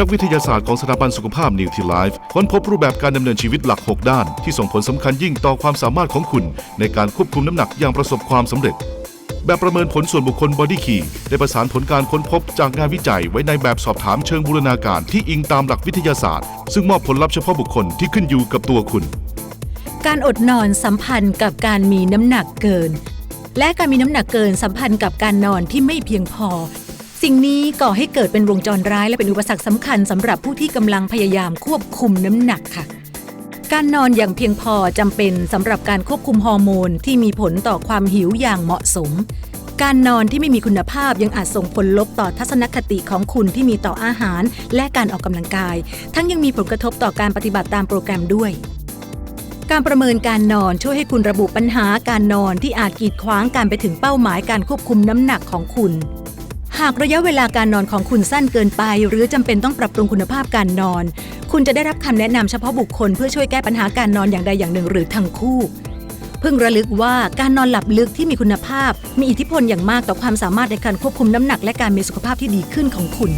นักวิทยาศาสตร์ของสถาบันสุขภาพนิวท l ไลฟ์ค้นพบรูปแบบการดำเนินชีวิตหลัก 6 ด้าน ที่ส่งผลสำคัญยิ่งต่อความสามารถของคุณ ในการควบคุมน้ำหนักอย่างประสบความสำเร็จ แบบประเมินผลส่วนบุคคล Body Key ได้ประสานผลการค้นพบจากงานวิจัยไว้ในแบบสอบถามเชิงบูรณาการที่อิงตามหลักวิทยาศาสตร์ ซึ่งมอบผลลัพธ์เฉพาะบุคคลที่ขึ้นอยู่กับตัวคุณ การอดนอนสัมพันธ์กับการมีน้ำหนักเกิน และการมีน้ำหนักเกินสัมพันธ์กับการนอนที่ไม่เพียงพอ สิ่งนี้ก่อให้เกิดเป็นวงจรร้ายและเป็นอุปสรรคสำคัญสำหรับผู้ที่กำลังพยายามควบคุมน้ำหนักค่ะ การนอนอย่างเพียงพอจำเป็นสำหรับการควบคุมฮอร์โมนที่มีผลต่อความหิวอย่างเหมาะสม การนอนที่ไม่มีคุณภาพยังอาจส่งผลลบต่อทัศนคติของคุณที่มีต่ออาหาร และการออกกำลังกาย ทั้งยังมีผลกระทบต่อการปฏิบัติตามโปรแกรมด้วยการประเมินการนอนช่วยให้คุณระบุปัญหาการนอนที่อาจกีดขวางการไปถึงเป้าหมายการควบคุมน้ำหนักของคุณ หากระยะเวลาการนอนของคุณสั้นเกินไป หรือจำเป็นต้องปรับปรุงคุณภาพการนอน คุณจะได้รับคำแนะนำเฉพาะบุคคลเพื่อช่วยแก้ปัญหาการนอนอย่างใดอย่างหนึ่งหรือทั้งคู่ เพิ่งระลึกว่าการนอนหลับลึกที่มีคุณภาพ มีอิทธิพลอย่างมากต่อความสามารถในการควบคุมน้ำหนักและการมีสุขภาพที่ดีขึ้นของคุณ